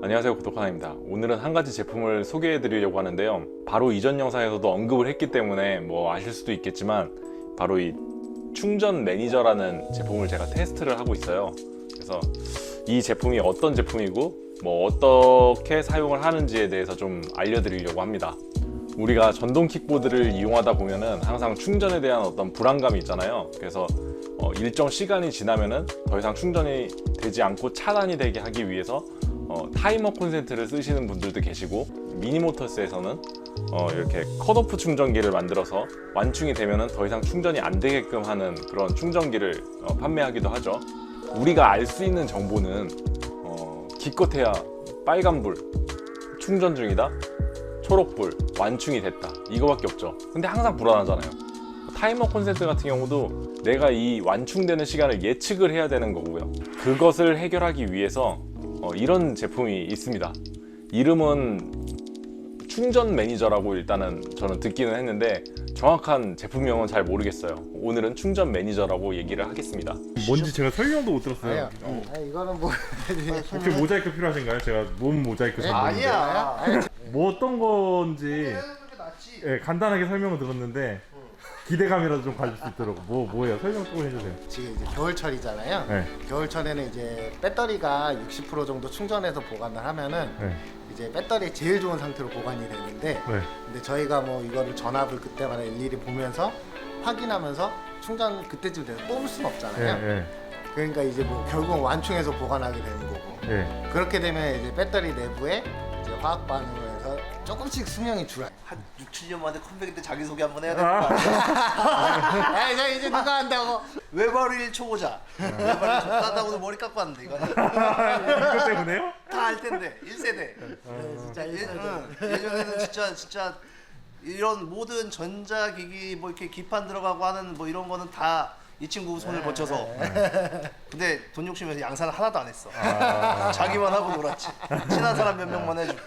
안녕하세요 구독하나입니다. 오늘은 한 가지 제품을 소개해 드리려고 하는데요. 바로 이전 영상에서도 언급을 했기 때문에 뭐 아실 수도 있겠지만 바로 이 충전 매니저라는 제품을 제가 테스트를 하고 있어요. 그래서 이 제품이 어떤 제품이고 뭐 어떻게 사용을 하는지에 대해서 좀 알려드리려고 합니다. 우리가 전동 킥보드를 이용하다 보면은 항상 충전에 대한 어떤 불안감이 있잖아요. 그래서 어, 일정 시간이 지나면은 더 이상 충전이 되지 않고 차단이 되게 하기 위해서 어, 타이머 콘센트를 쓰시는 분들도 계시고 미니모터스에서는 어, 이렇게 컷오프 충전기를 만들어서 완충이 되면은 더 이상 충전이 안 되게끔 하는 그런 충전기를 어, 판매하기도 하죠. 우리가 알 수 있는 정보는 어, 기껏해야 빨간불 충전 중이다, 초록불 완충이 됐다 이거밖에 없죠. 근데 항상 불안하잖아요. 타이머 콘센트 같은 경우도 내가 이 완충되는 시간을 예측을 해야 되는 거고요. 그것을 해결하기 위해서 어, 이런 제품이 있습니다. 이름은 충전 매니저라고 일단은 저는 듣기는 했는데 정확한 제품명은 잘 모르겠어요. 오늘은 충전 매니저라고 얘기를 하겠습니다. 뭔지 제가 설명도 못 들었어요. 아니야. 아, 이거는 뭐 혹시 모자이크 필요하신가요? 제가 몸 모자이크 전문인데 아니야. 아니, 뭐 어떤 건지 예, 간단하게 설명을 들었는데 기대감이라도 좀 가질 수 있도록 뭐 뭐예요? 설명 조금 해주세요. 지금 이제 겨울철이잖아요. 네. 겨울철에는 이제 배터리가 60% 정도 충전해서 보관을 하면은 네. 이제 배터리 제일 좋은 상태로 보관이 되는데 네. 근데 저희가 뭐 이거를 전압을 그때마다 일일이 보면서 확인하면서 충전 그때쯤 돼서 뽑을 수는 예, 없잖아요. 예, 그러니까 이제 뭐 결국은 완충해서 보관하게 되는 거고 예. 그렇게 되면 이제 배터리 내부에 이제 화학 반응을 조금씩 수명이 줄어요. 한 6, 7년 만에 컴백 때 자기소개 한번 해야 될거 아니야? 아, 이제 이제 누가 한다고? 외발일 초보자 외발일 초보자 나 오늘 머리 깎고 왔는데 이거 이것 때문에요? 다 알 텐데 1세대 진짜 예, 일세대. 응. 예전에는 진짜 진짜 이런 모든 전자기기 뭐 이렇게 기판 들어가고 하는 뭐 이런 거는 다 이 친구 손을 거쳐서 근데 돈 욕심에서 양산을 하나도 안 했어 자기만 하고 놀았지 친한 사람 몇 명만 해주고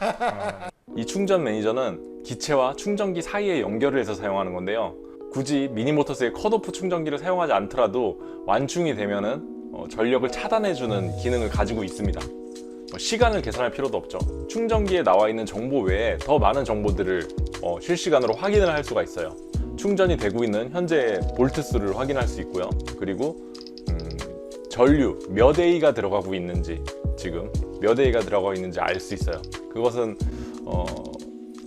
이 충전 매니저는 기체와 충전기 사이에 연결을 해서 사용하는 건데요. 굳이 미니모터스의 컷오프 충전기를 사용하지 않더라도 완충이 되면은 어, 전력을 차단해주는 기능을 가지고 있습니다. 뭐 시간을 계산할 필요도 없죠. 충전기에 나와 있는 정보 외에 더 많은 정보들을 어, 실시간으로 확인을 할 수가 있어요. 충전이 되고 있는 현재 볼트 수를 확인할 수 있고요. 그리고 음, 전류 몇 A가 들어가고 있는지 지금 몇 A가 들어가고 있는지 알 수 있어요. 그것은 어,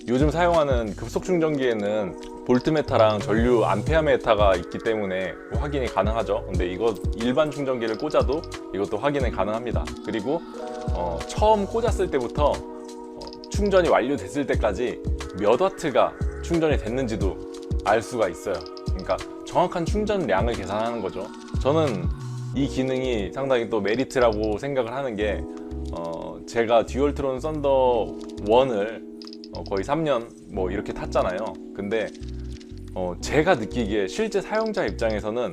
요즘 사용하는 급속 충전기에는 볼트메타랑 전류 암페어메타가 있기 때문에 확인이 가능하죠. 근데 이거 일반 충전기를 꽂아도 이것도 확인이 가능합니다. 그리고 어, 처음 꽂았을 때부터 어, 충전이 완료됐을 때까지 몇 와트가 충전이 됐는지도 알 수가 있어요. 그러니까 정확한 충전량을 계산하는 거죠. 저는 이 기능이 상당히 또 메리트라고 생각을 하는 게 어, 제가 듀얼트론 썬더 1을 어, 거의 3년 뭐 이렇게 탔잖아요. 근데 어, 제가 느끼기에 실제 사용자 입장에서는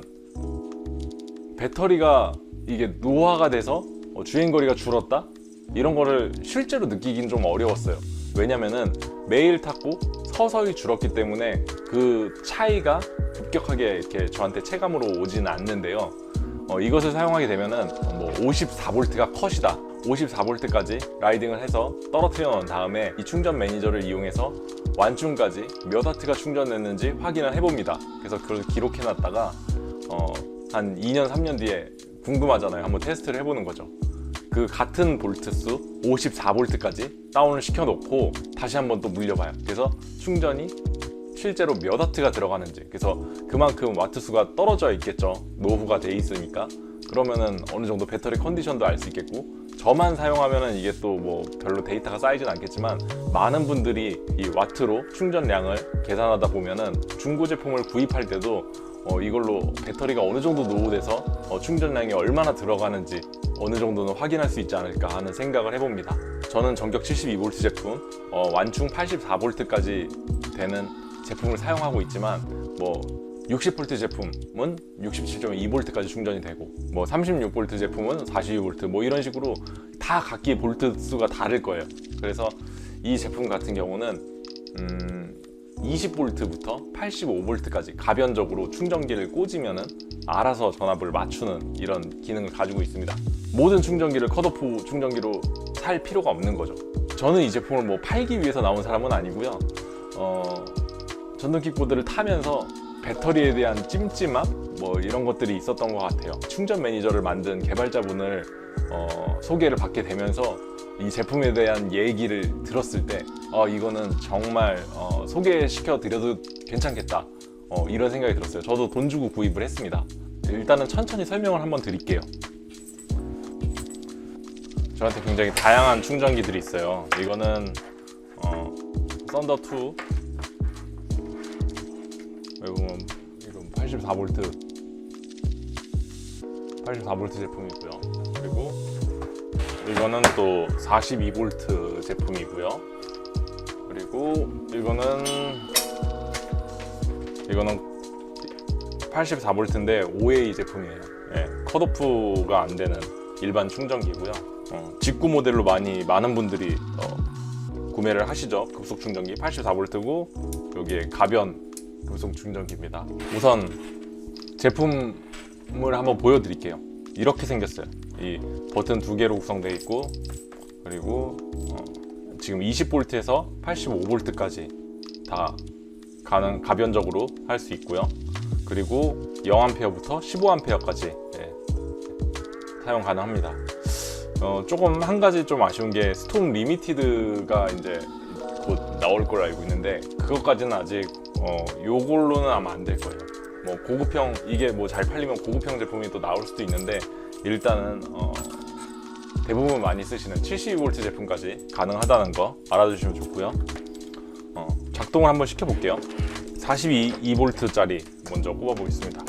배터리가 이게 노화가 돼서 어, 주행거리가 줄었다? 이런 거를 실제로 느끼긴 좀 어려웠어요. 왜냐면은 매일 탔고 서서히 줄었기 때문에 그 차이가 급격하게 이렇게 저한테 체감으로 오지는 않는데요. 어, 이것을 사용하게 되면은 뭐 54V가 컷이다. 54V까지 라이딩을 해서 떨어뜨려 놓은 다음에 이 충전 매니저를 이용해서 완충까지 몇 와트가 충전됐는지 확인을 해봅니다. 그래서 그걸 기록해 놨다가 어, 한 2년, 3년 뒤에 궁금하잖아요. 한번 테스트를 해보는 거죠. 그 같은 볼트 수 54V까지 다운을 시켜놓고 다시 한번 또 물려봐요. 그래서 충전이 실제로 몇 와트가 들어가는지 그래서 그만큼 와트 수가 떨어져 있겠죠. 노후가 돼 있으니까 그러면은 어느 정도 배터리 컨디션도 알 수 있겠고 저만 사용하면은 이게 또 뭐 별로 데이터가 쌓이진 않겠지만 많은 분들이 이 와트로 충전량을 계산하다 보면은 중고 제품을 구입할 때도 어, 이걸로 배터리가 어느 정도 노후돼서 어, 충전량이 얼마나 들어가는지 어느 정도는 확인할 수 있지 않을까 하는 생각을 해봅니다. 저는 전격 72V 제품, 어, 완충 84V까지 되는 제품을 사용하고 있지만 뭐 60V 제품은 67.2V까지 충전이 되고 뭐 36V 제품은 42V 뭐 이런 식으로 다 각기 볼트 수가 다를 거예요. 그래서 이 제품 같은 경우는 음, 20V부터 85V까지 가변적으로 충전기를 꽂으면은 알아서 전압을 맞추는 이런 기능을 가지고 있습니다. 모든 충전기를 컷오프 충전기로 살 필요가 없는 거죠. 저는 이 제품을 뭐 팔기 위해서 나온 사람은 아니고요. 어, 전동 킥보드를 타면서 배터리에 대한 찜찜함 뭐 이런 것들이 있었던 것 같아요. 충전 매니저를 만든 개발자분을 어, 소개를 받게 되면서 이 제품에 대한 얘기를 들었을 때 어, 이거는 정말 어, 소개시켜 드려도 괜찮겠다 어, 이런 생각이 들었어요. 저도 돈 주고 구입을 했습니다. 일단은 천천히 설명을 한번 드릴게요. 저한테 굉장히 다양한 충전기들이 있어요. 이거는 어, 썬더 2 여기 보면 이건 84V 84V 제품이고요. 그리고 이거는 또 42V 제품이고요. 그리고 이거는 이거는 84V인데 5A 제품이에요. 예, 컷오프가 안 되는 일반 충전기고요. 어, 직구 모델로 많이 많은 분들이 어, 구매를 하시죠. 급속 충전기 84V고 여기에 가변 급속 충전기입니다. 우선 제품을 한번 보여드릴게요. 이렇게 생겼어요. 이 버튼 두 개로 구성되어 있고 그리고 어, 지금 20V에서 85V까지 다 가능 가변적으로 할 수 있고요. 그리고 0A부터 15A까지 사용 가능합니다. 어, 조금 한 가지 좀 아쉬운 게 스톰 리미티드가 이제 곧 나올 걸 알고 있는데 그것까지는 아직 어, 요걸로는 아마 안 될 거예요. 뭐 고급형 이게 뭐 잘 팔리면 고급형 제품이 또 나올 수도 있는데 일단은 어, 대부분 많이 쓰시는 72V 제품까지 가능하다는 거 알아주시면 좋고요. 어, 작동을 한번 시켜볼게요. 42V짜리 먼저 꼽아보겠습니다.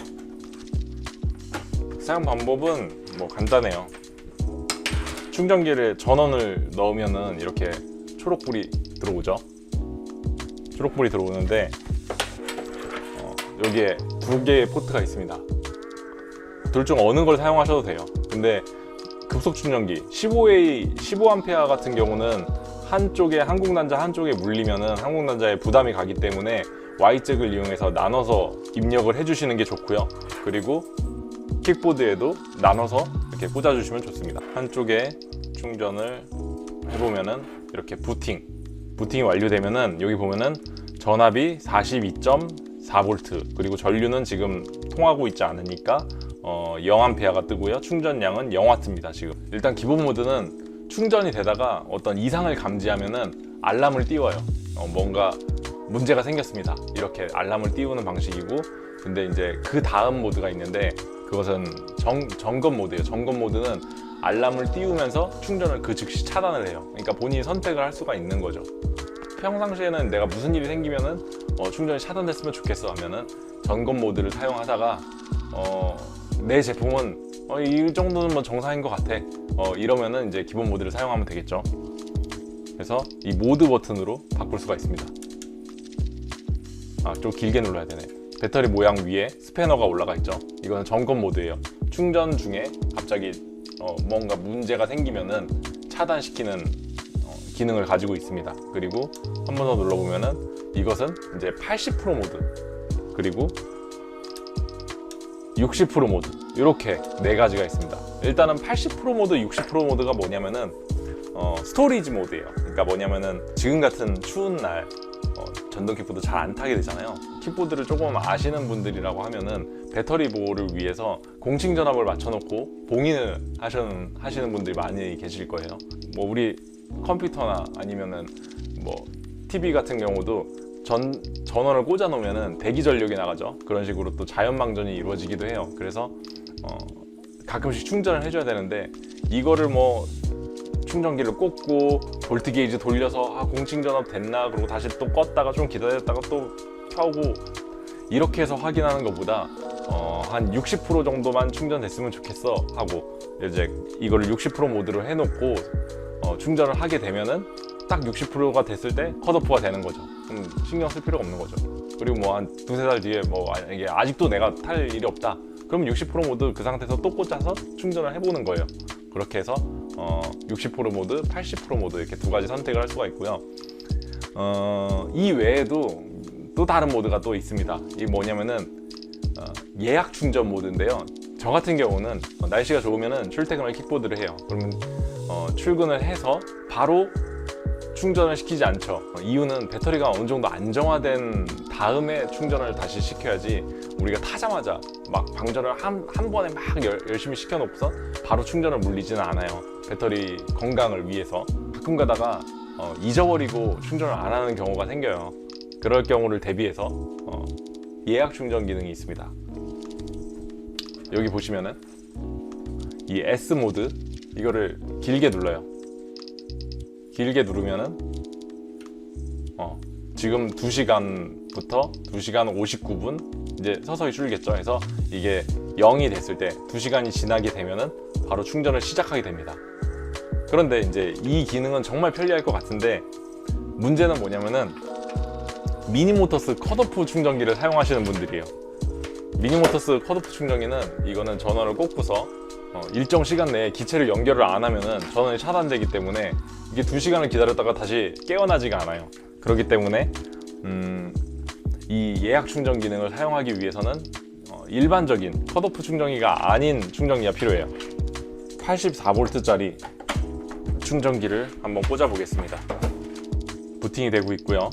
사용 방법은 뭐 간단해요. 충전기를 전원을 넣으면은 이렇게 초록불이 들어오죠. 초록불이 들어오는데 어, 여기에 두 개의 포트가 있습니다. 둘 중 어느 걸 사용하셔도 돼요. 근데 급속 충전기 15A 15A 같은 경우는 한쪽에 난자 한쪽에 물리면은 난자에 부담이 가기 때문에 Y잭을 이용해서 나눠서 입력을 해주시는 게 좋고요. 그리고 킥보드에도 나눠서 이렇게 꽂아주시면 좋습니다. 한쪽에 충전을 해보면은 이렇게 부팅, 부팅이 완료되면은 여기 보면은 전압이 42.4V 그리고 전류는 지금 통하고 있지 않으니까 어, 0A가 뜨고요. 충전량은 0W입니다. 지금 일단 기본 모드는 충전이 되다가 어떤 이상을 감지하면은 알람을 띄워요. 어, 뭔가 문제가 생겼습니다. 이렇게 알람을 띄우는 방식이고 근데 이제 그 다음 모드가 있는데 그것은 정, 점검 모드예요. 점검 모드는 알람을 띄우면서 충전을 그 즉시 차단을 해요. 그러니까 본인이 선택을 할 수가 있는 거죠. 평상시에는 내가 무슨 일이 생기면은 어, 충전이 차단됐으면 좋겠어 하면은 점검 모드를 사용하다가 어, 내 제품은 어, 이 정도는 뭐 정상인 것 같아. 어, 이러면은 이제 기본 모드를 사용하면 되겠죠. 그래서 이 모드 버튼으로 바꿀 수가 있습니다. 아, 좀 길게 눌러야 되네. 배터리 모양 위에 스패너가 올라가 있죠. 이거는 점검 모드예요. 충전 중에 갑자기 어, 뭔가 문제가 생기면은 차단시키는 어, 기능을 가지고 있습니다. 그리고 한 번 더 눌러보면은 이것은 이제 80% 모드 그리고 60% 모드 이렇게 네 가지가 있습니다. 일단은 80% 모드, 60% 모드가 뭐냐면은 어, 스토리지 모드예요. 그러니까 뭐냐면은 지금 같은 추운 날 어, 전동 킥보드 잘 안 타게 되잖아요. 킥보드를 조금 아시는 분들이라고 하면은 배터리 보호를 위해서 공칭 전압을 맞춰놓고 봉인을 하시는 하시는 분들이 많이 계실 거예요. 뭐 우리 컴퓨터나 아니면은 뭐 TV 같은 경우도 전 전원을 꽂아 놓으면은 대기 전력이 나가죠. 그런 식으로 또 자연 방전이 이루어지기도 해요. 그래서 어, 가끔씩 충전을 해줘야 되는데 이거를 뭐 충전기를 꽂고 볼트 게이지 돌려서 아 공칭 전압 됐나 그러고 다시 또 껐다가 좀 기다렸다가 또 켜고 이렇게 해서 확인하는 것보다 어, 한 60% 정도만 충전됐으면 좋겠어 하고 이제 이거를 60% 모드로 해놓고 어, 충전을 하게 되면은 딱 60%가 됐을 때 컷오프가 되는 거죠. 음, 신경 쓸 필요가 없는 거죠. 그리고 뭐 한 두세 달 뒤에 뭐 아, 이게 아직도 내가 탈 일이 없다. 그럼 60% 모드 그 상태에서 또 꽂아서 충전을 해보는 거예요. 그렇게 해서 어, 60% 모드, 80% 모드 이렇게 두 가지 선택을 할 수가 있고요. 어, 이 외에도 또 다른 모드가 또 있습니다. 이 뭐냐면은 어, 예약 충전 모드인데요. 저 같은 경우는 어, 날씨가 좋으면은 출퇴근을 킥보드를 해요. 그러면 어, 출근을 해서 바로 충전을 시키지 않죠. 어, 이유는 배터리가 어느 정도 안정화된 다음에 충전을 다시 시켜야지 우리가 타자마자 막 방전을 한, 한 번에 막 열, 열심히 시켜놓고서 바로 충전을 물리지는 않아요. 배터리 건강을 위해서. 가끔 가다가 어, 잊어버리고 충전을 안 하는 경우가 생겨요. 그럴 경우를 대비해서 어, 예약 충전 기능이 있습니다. 여기 보시면은 이 S 모드 이거를 길게 눌러요. 길게 누르면은 어, 지금 2시간부터 2시간 59분 이제 서서히 줄겠죠. 해서 이게 0이 됐을 때 2시간이 지나게 되면은 바로 충전을 시작하게 됩니다. 그런데 이제 이 기능은 정말 편리할 것 같은데 문제는 뭐냐면은 미니모터스 컷오프 충전기를 사용하시는 분들이에요. 미니모터스 컷오프 충전기는 이거는 전원을 꽂고서 어, 일정 시간 내에 기체를 연결을 안 하면은 전원이 차단되기 때문에 이게 2시간을 기다렸다가 다시 깨어나지가 않아요. 그렇기 때문에 음, 이 예약 충전 기능을 사용하기 위해서는 어, 일반적인 컷오프 충전기가 아닌 충전기가 필요해요. 84V짜리 충전기를 한번 꽂아 보겠습니다. 부팅이 되고 있고요.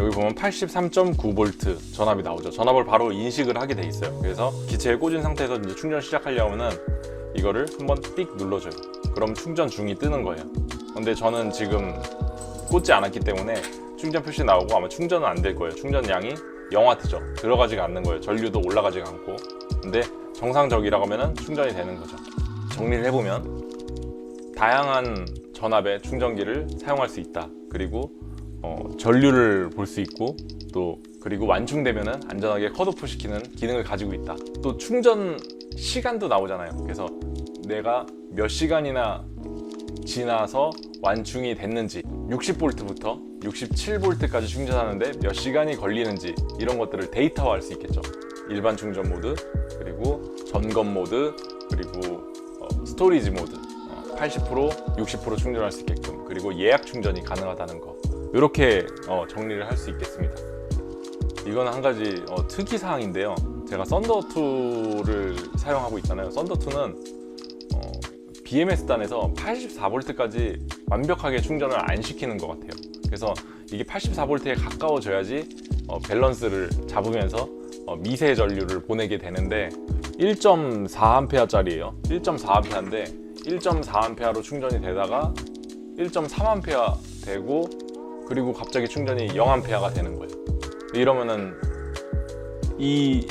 여기 보면 83.9V 전압이 나오죠. 전압을 바로 인식을 하게 돼 있어요. 그래서 기체에 꽂은 상태에서 이제 충전 시작하려면은 이거를 한번 띡 눌러줘요. 그럼 충전 중이 뜨는 거예요. 근데 저는 지금 꽂지 않았기 때문에 충전 표시 나오고 아마 충전은 안 될 거예요. 충전량이 0W죠. 들어가지가 않는 거예요. 전류도 올라가지가 않고. 근데 정상적이라고 하면은 충전이 되는 거죠. 정리를 해보면 다양한 전압의 충전기를 사용할 수 있다. 그리고 어, 전류를 볼 수 있고 또 그리고 완충되면은 안전하게 컷오프 시키는 기능을 가지고 있다. 또 충전 시간도 나오잖아요. 그래서 내가 몇 시간이나 지나서 완충이 됐는지 60V부터 67V까지 충전하는데 몇 시간이 걸리는지 이런 것들을 데이터화할 수 있겠죠. 일반 충전 모드 그리고 점검 모드 그리고 어, 스토리지 모드 어, 80% 60% 충전할 수 있게끔 그리고 예약 충전이 가능하다는 거 이렇게 어, 정리를 할 수 있겠습니다. 이건 한 가지 어, 특이 사항인데요. 제가 썬더2를 사용하고 있잖아요. 썬더2는 어, BMS 단에서 84V까지 완벽하게 충전을 안 시키는 것 같아요. 그래서 이게 84V에 가까워져야지 어, 밸런스를 잡으면서 어, 미세 전류를 보내게 되는데 1.4A짜리예요. 1.4A인데 1.4A로 충전이 되다가 1.3A 되고 그리고 갑자기 충전이 0A가 되는 거예요. 이러면은 이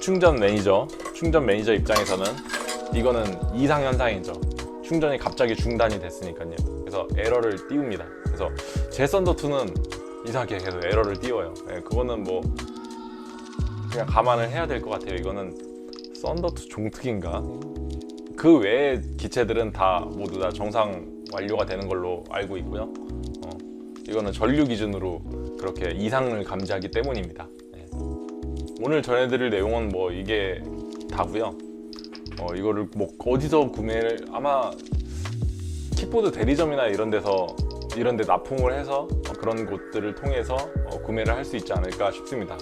충전 매니저, 충전 매니저 입장에서는 이거는 이상 현상이죠. 충전이 갑자기 중단이 됐으니까요. 그래서 에러를 띄웁니다. 그래서 제 썬더2는 이상하게 계속 에러를 띄워요. 예, 그거는 뭐 그냥 감안을 해야 될 것 같아요. 이거는 썬더2 종특인가? 그 외의 기체들은 다 모두 다 정상 완료가 되는 걸로 알고 있고요. 어, 이거는 전류 기준으로 그렇게 이상을 감지하기 때문입니다. 예. 오늘 전해드릴 내용은 뭐 이게 다고요. 어, 이거를 뭐 어디서 구매를 아마 킥보드 대리점이나 이런 데서 이런 데 납품을 해서 어, 그런 곳들을 통해서 어, 구매를 할 수 있지 않을까 싶습니다.